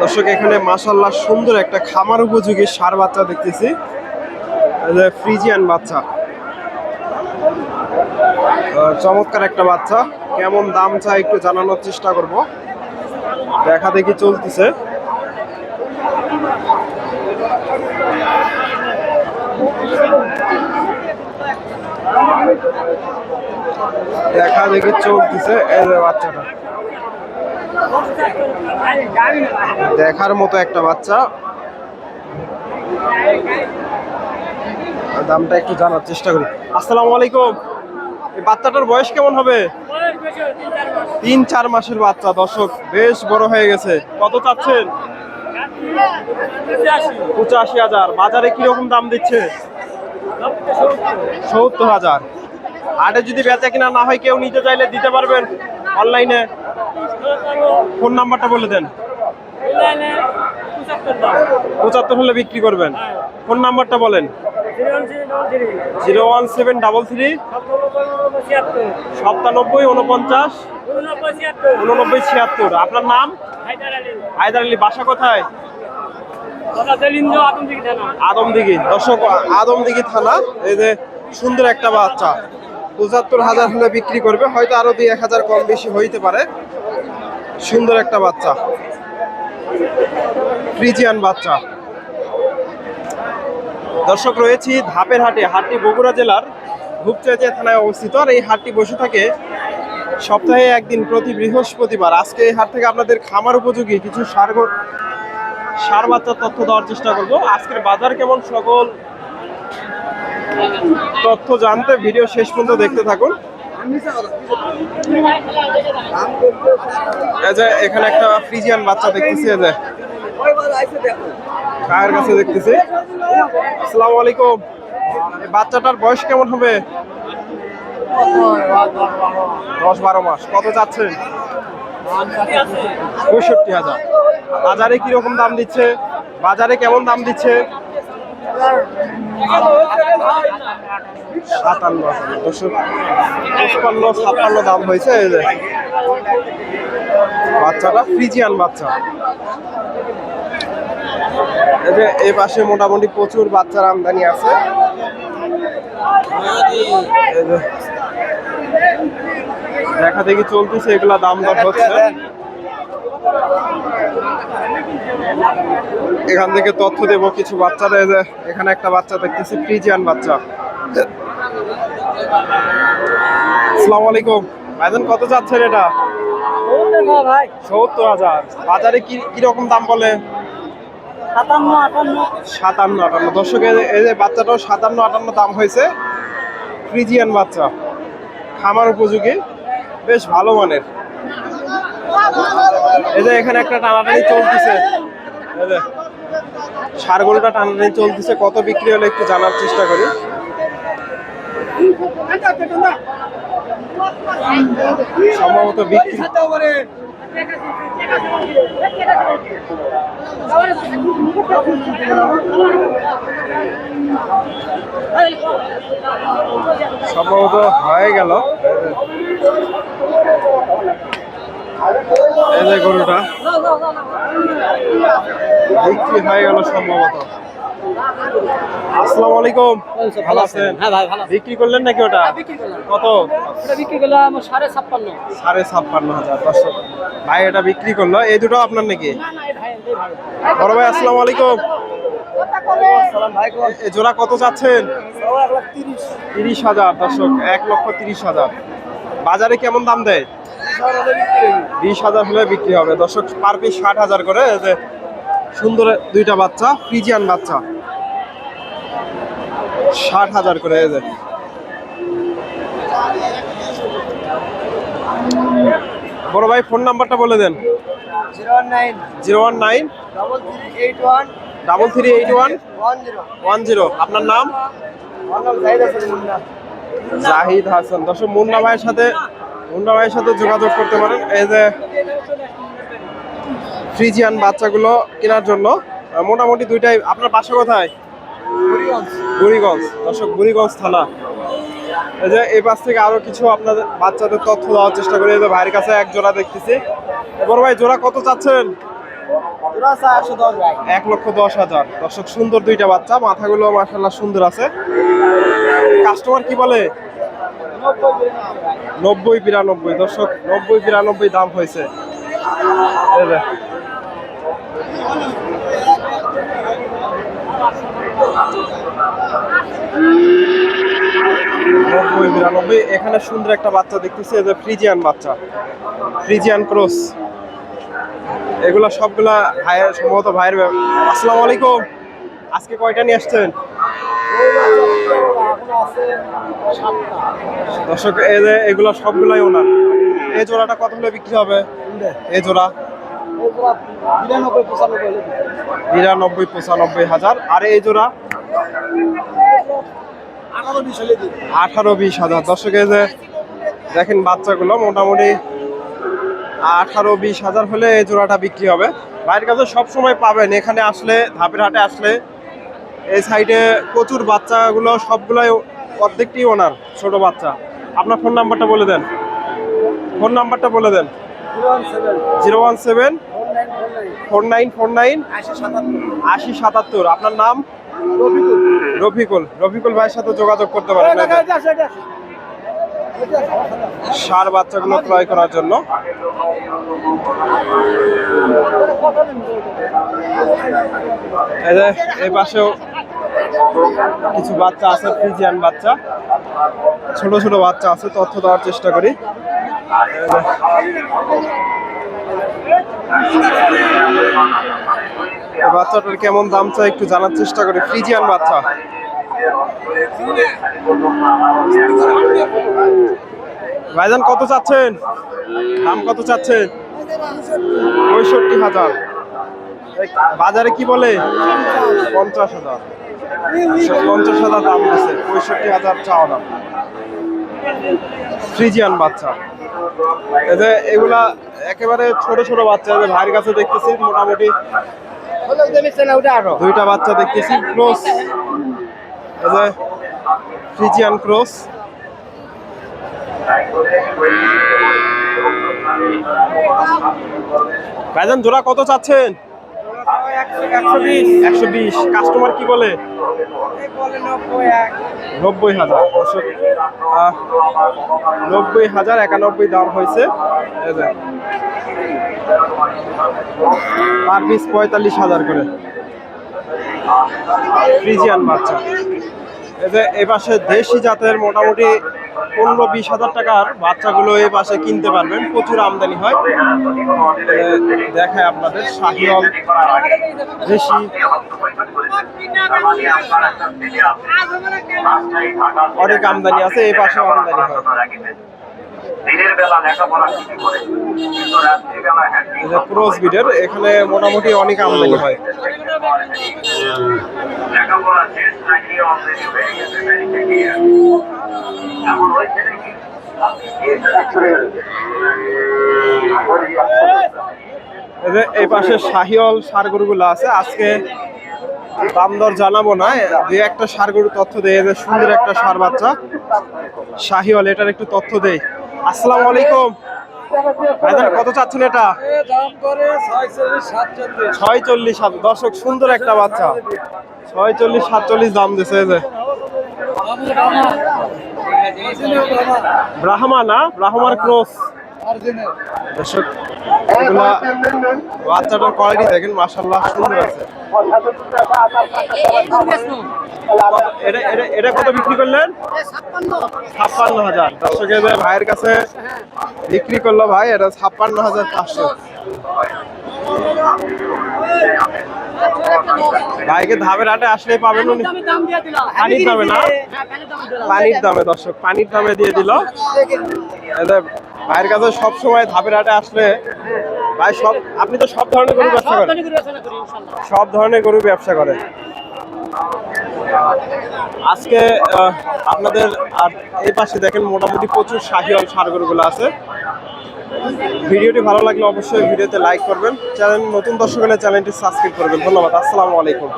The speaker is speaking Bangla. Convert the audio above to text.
দর্শক, এখানে মাশাল্লাহ সুন্দর একটা খামার উপযোগী সার বাচ্চা দেখতেছি। ফ্রিজিয়ান বাচ্চা। চমৎকার একটা বাচ্চা। কেমন দাম চাই একটু জানানোর চেষ্টা করব। দেখা দেখি চলতেছে। দেখা দেখি দিছে এই বাচ্চাটা। দেখার মতো একটা বাচ্চা। দামটা একটু জানার চেষ্টা করি। আসসালামু আলাইকুম। বাচ্চাটার বয়স কেমন হবে? তিন, চার মাসের বাচ্চা, দর্শক, বেশ বড় হয়ে গেছে। কত চাচ্ছেন? পঁচাশি হাজার। বাজারে কীরকম দাম দিচ্ছে? সত্তর হাজার। হাটে যদি বেচা কিনা না হয়, কেউ নিতে চাইলে দিতে পারবেন। অনলাইনে ফোন নাম্বারটা বলে দেন। পঁচাত্তর হলে বিক্রি করবেন। ফোন নাম্বারটা বলেন। Zero one seven double three, সাতানব্বই উনপঞ্চাশ, উননব্বই ছিয়াত্তর। আপনার নাম? হায়দার আলী। বাসা কোথায়? আদমদিঘি। দর্শক, আদমদিঘি থানা। এই যে সুন্দর একটা বাচ্চা। পঁচাত্তর হাজার হলে বিক্রি করবে, হয়তো আরও দুই এক হাজার কম বেশি হইতে পারে। সুন্দর একটা বাচ্চা। ফ্রিজিয়ান বাচ্চা। দর্শক, রয়েছি ধাপের হাটে হাটটি বগুড়া জেলার ধূপচাচিয়া থানায় অবস্থিত। আর এই হাটটি বসে থাকে সপ্তাহে একদিন প্রতি বৃহস্পতিবার। আজকে এই হাট থেকে আপনাদের খামার উপযোগী কিছু সার সার বাচ্চার তথ্য দেওয়ার চেষ্টা করব। আজকের বাজার কেমন? সকল তথ্য জানতে, ভিডিও শেষ পর্যন্ত দেখতে থাকুন। এখানে একটা ফ্রিজিয়ান বাচ্চা দেখতেছি কায়ের কাছে দেখতেছি? আসসালামু আলাইকুম। বাচ্চাটার বয়স কেমন হবে? দশ বারো মাস। কত যাচ্ছে? পঁয়ষট্টি হাজার। বাজারে কীরকম দাম দিচ্ছে? বাজারে কেমন দাম দিচ্ছে? সাতান্ন দুশো পঁচপান্ন, ছাপ্পান্ন দাম হয়েছে বাচ্চাটা, ফ্রিজিয়ান বাচ্চা। এই যে এই পাশে মোটামুটি প্রচুর বাচ্চার আমদানি আছে। দেখা দেখি চলতেছে, এগুলা দাম দর হচ্ছে। এখান থেকে তথ্য দেবো, কিছু যে এখানে একটা বাচ্চা দেখতেছি, ফ্রিজিয়ান বাচ্চা। আসসালামু আলাইকুম। ভাইজান, কত যাচ্ছেন এটা? সত্তর হাজার। বাজারে কি কীরকম দাম বলে? সাতান্ন, আটান্ন। সাতান্ন দর্শক এই যে বাচ্চাটাও সাতান্ন, আটান্ন দাম হয়েছে। ফ্রিজিয়ান বাচ্চা। খামার উপযোগী। বেশ ভালো মানের। এই যে এখানে একটা টানাটানি চলতেছে। সারগোলটা টানাটানি চলতেছে, কত বিক্রি হলে একটু জানার চেষ্টা করি। সম্ভবত বিক্রি সম্ভবত হয়ে গেল। এই যে গরুটা। বিক্রি হয়ে গেল সম্ভবত। আসসালামু আলাইকুম। ভালো আছেন? হ্যাঁ ভাই ভালো বিক্রি করলেন নাকি ওটা? কত? ওটা বিক্রি করলাম সাড়ে ছাপ্পান্ন। সাড়ে ছাপ্পান্ন হাজার দর্শক ভাই এটা বিক্রি করল। এই দুটো আপনার নাকি? না না ভাই বড় ভাই আসসালামু আলাইকুম। জোড়া কত চাচ্ছেন? তিরিশ হাজার দর্শক এক লক্ষ তিরিশ হাজার। বাজারে কেমন দাম দেয়? বিশ হাজার হলে বিক্রি হবে। দর্শক পার পিস ষাট হাজার করে যে সুন্দর দুইটা বাচ্চা ফ্রিজিয়ান বাচ্চা। ষাট হাজার করে এই যে। বড় ভাই ফোন নাম্বারটা বলে দেন। Zero one nine. Double three eight one one zero আপনার নাম জাহিদ হাসান মুন্না। জাহিদ হাসান। দর্শক মুন্না ভাইয়ের সাথে মুন্না ভাইয়ের সাথে যোগাযোগ করতে পারেন। এই যে ফ্রিজিয়ান বাচ্চাগুলো কেনার জন্য মোটামুটি দুইটাই। আপনার বাসা কোথায়? বুড়িগঞ্জ। দর্শক বুড়িগঞ্জ থানা। এই যে এই পাশ থেকে আরও কিছু আপনাদের বাচ্চাদের তথ্য দেওয়ার চেষ্টা করি। এই যে ভাইয়ের কাছে এক জোড়া দেখতেছি। বড় ভাই জোড়া কত চাচ্ছেন? এক লক্ষ দশ হাজার। দর্শক সুন্দর দুইটা বাচ্চা। মাথাগুলো মাসাল্লাহ সুন্দর আছে। কাস্টমার কি বলে? নব্বই বিরানব্বই, দর্শক, নব্বই বিরানব্বই দাম হয়েছে। নব্বই বিরানব্বই, এখানে সুন্দর একটা বাচ্চা দেখতেছি যে ফ্রিজিয়ান বাচ্চা। Friesian cross. এগুলা সবগুলা ভাইয়ের সম্ভবত ভাইয়ের আসসালামু আলাইকুম। আজকে কয়টা নিয়ে আসছেন? দর্শক এই যে এগুলো সবগুলাই ওনার। এই জোড়াটা কত হলে বিক্রি হবে? এই জোড়া? বিরানব্বই পঁচানব্বই নিরানব্বই পঁচানব্বই হাজার। আর এই জোড়া? আঠারো বিশ হাজার। দর্শক এই যে দেখেন বাচ্চাগুলো মোটামুটি আঠারো বিশ হাজার হলে এই জোড়াটা বিক্রি হবে। বাইরের কাছে সব সময় পাবেন। এখানে আসলে ধাপের হাটে আসলে এই সাইডে প্রচুর বাচ্চাগুলো সবগুলোই অর্ধেকটি ওনার ছোট বাচ্চা। আপনার ফোন নাম্বারটা বলে দেন। ফোন নাম্বারটা বলে দেন। Zero one seven. Four nine four nine. আশি সাতাত্তর। আপনার নাম? রফিকুল। রফিকুল ভাইয়ের সাথে যোগাযোগ করতে পারেন। সার বাচ্চাগুলো ক্রয় করার জন্য। এই পাশেও কিছু বাচ্চা আছে, ফ্রিজিয়ান বাচ্চা। ছোট ছোট বাচ্চা আছে, তথ্য দেওয়ার চেষ্টা করি। বাচ্চাটার কেমন দাম চাই একটু জানার চেষ্টা করি। ফ্রিজিয়ান বাচ্চা। ভাইজান, কত চাচ্ছেন? দাম কত চাচ্ছেন? পঁয়ষট্টি হাজার। বাজারে কি বলে? পঞ্চাশ হাজার। পঞ্চাশ হাজার দাম দিচ্ছে পঁয়ষট্টি হাজার চাওয়া দাম। ফ্রিজিয়ান বাচ্চা। যে এগুলা একেবারে ছোট ছোট বাচ্চা যে ভাইয়ের কাছে দেখতেছি মোটামুটি। দুইটা বাচ্চা দেখতেছি, ক্রস। এই ফ্রিজিয়ান ক্রস। ভাইজান, জোড়া কত চাচ্ছেন? একশো বিশ। কাস্টমার কি বলে? নব্বই হাজার। নব্বই হাজার একানব্বই দাম হয়েছে। পার পিস পঁয়তাল্লিশ হাজার করে। ফ্রিজিয়ান বাচ্চা। যে এ পাশে দেশি জাতের মোটামুটি পনেরো বিশ হাজার টাকার বাচ্চাগুলো এই পাশে কিনতে পারবেন, প্রচুর আমদানি হয়। দেখায় আপনাদের শাহিওল দেশি। অনেক আমদানি আছে এই পাশেও আমদানি হয়। এখানে মোটামুটি অনেক আমদানি হয়। এই যে পাশে শাহিওল সার গরুগুলো আছে, আজকে দাম দর জানাব না, দুই একটা সার গরু তথ্য দেয় যে সুন্দর একটা সার বাচ্চা। শাহিওল এটার একটু তথ্য দেয় আসসালামু আলাইকুম। কত এটা? দর্শক সুন্দর একটা বাচ্চা। সাতচল্লিশ দাম যে। ব্রাহ্মা না? ব্রাহ্মার ক্রস। দর্শক, এগুলা বাচ্চাটার কোয়ালিটি দেখেন মাশাল্লাহ সুন্দর আছে। এটা এটা এটা কত বিক্রি করলেন? ছাপ্পান্ন হাজার। দর্শক ভাইয়ের কাছে বিক্রি করল ভাই, এটা ছাপ্পান্ন হাজার পাঁচশো। ভাইকে ধাবের হাটে আসলেই পাবেন উনি। পানির দামে না? পানির দামে, দর্শক, পানির দামে দিয়ে দিল। ভাইয়ের কাছে সব সময় ধাপের হাটে আসলে ভাই সব আপনি তো সব ধরনের গরু ব্যবসা করেন। সব ধরনের গরু ব্যবসা করে আজকে আপনাদের আর এই পাশে দেখেন মোটামুটি প্রচুর শাহিওয়াল সার গরুগুলো আছে। ভিডিওটি ভালো লাগলে অবশ্যই ভিডিওতে লাইক করবেন। চ্যানেল নতুন দর্শক হলে চ্যানেলটি সাবস্ক্রাইব করবেন। ধন্যবাদ। আসসালামু আলাইকুম।